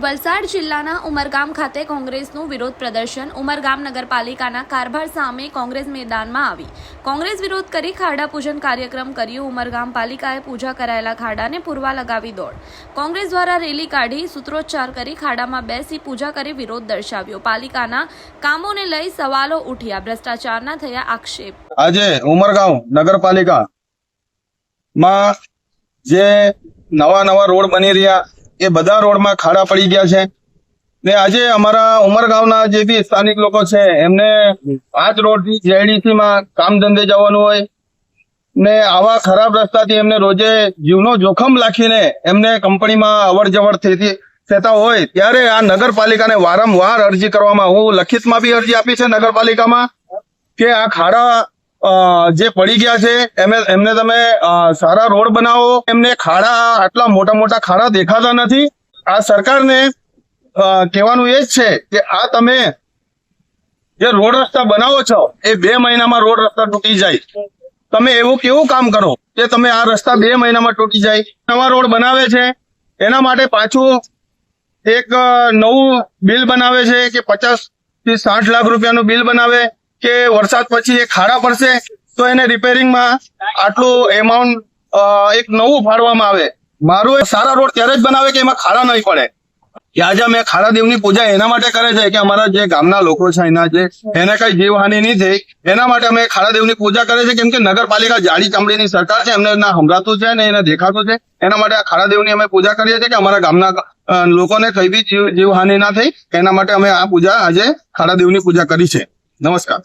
વલસાડ જિલ્લાના ઉમરગામ ખાતે કોંગ્રેસનું વિરોધ પ્રદર્શન. ઉમરગામ નગરપાલિકાના કારભાર સામે કોંગ્રેસ મેદાનમાં આવી. કોંગ્રેસ વિરોધ કરી ખાડા પૂજન કાર્યક્રમ કર્યું. ઉમરગામ પાલિકાએ પૂજા કરાયેલા ખાડાને પૂરવા લગાવી દોડ. કોંગ્રેસ દ્વારા રેલી કાઢી સૂત્રોચ્ચાર કરી ખાડામાં બેસી પૂજા કરી વિરોધ દર્શાવ્યો. પાલિકાના કામોને લઈ સવાલો ઉઠ્યા. ભ્રષ્ટાચારના થયા આક્ષેપ. આજે ઉમરગામ નગરપાલિકા જે નવા નવા રોડ બની રહ્યા એ બધા રોડમાં ખાડા પડી ગયા છે. ને આજે અમારા ઉમરગાંવના જે બી સ્થાનિક લોકો છે, એમને આ જ રોડથી માં કામ ધંધે જવાનું હોય. ને આવા ખરાબ રસ્તાથી એમને રોજે જીવનો જોખમ રાખીને એમને કંપનીમાં અવર જવર થતી હોય, ત્યારે આ નગરપાલિકાને વારંવાર અરજી કરવામાં, હું લખિતમાં બી અરજી આપી છે નગરપાલિકામાં, કે આ ખાડા જે પડી ગયા છે એમને એમને તમે સારા રોડ બનાવો. એમને ખાડા, આટલા મોટા મોટા ખાડા દેખાતા નથી. આ સરકારને કહેવાનું એ જ છે કે આ તમે જે રોડ રસ્તા બનાવો છો, એ બે મહિનામાં રોડ રસ્તા તૂટી જાય. તમે એવું કેવું કામ કરો કે તમે આ રસ્તા બે મહિનામાં તૂટી જાય? નવા રોડ બનાવે છે, એના માટે પાછું એક નવું બિલ બનાવે છે કે પચાસથી સાઠ લાખ રૂપિયાનું બિલ બનાવે. કે વરસાદ પછી એ ખાડા પડશે, તો એને રિપેરિંગમાં આટલું એમાઉન્ટ એક નવું ફાળવામાં આવે. મારું સારા રોડ ત્યારે જ બનાવે કે એમાં ખાડા નહીં પડે. આજે અમે ખાડા દેવની પૂજા એના માટે કરે છે કે અમારા જે ગામના લોકો છે એના જે, એને કઈ જીવહાનિ નહીં થઈ, એના માટે અમે ખાડા દેવની પૂજા કરે છે. કેમ કે નગરપાલિકા જાડી ચામડીની સરકાર છે, એમને ના સંભળાતું છે ને એને દેખાતું છે. એના માટે આ ખાડા દેવની અમે પૂજા કરીએ છીએ કે અમારા ગામના લોકોને કઈ બી જીવ, જીવહાનિ ના થઈ, એના માટે અમે આ પૂજા આજે ખાડા દેવની પૂજા કરી છે. નમસ્કાર.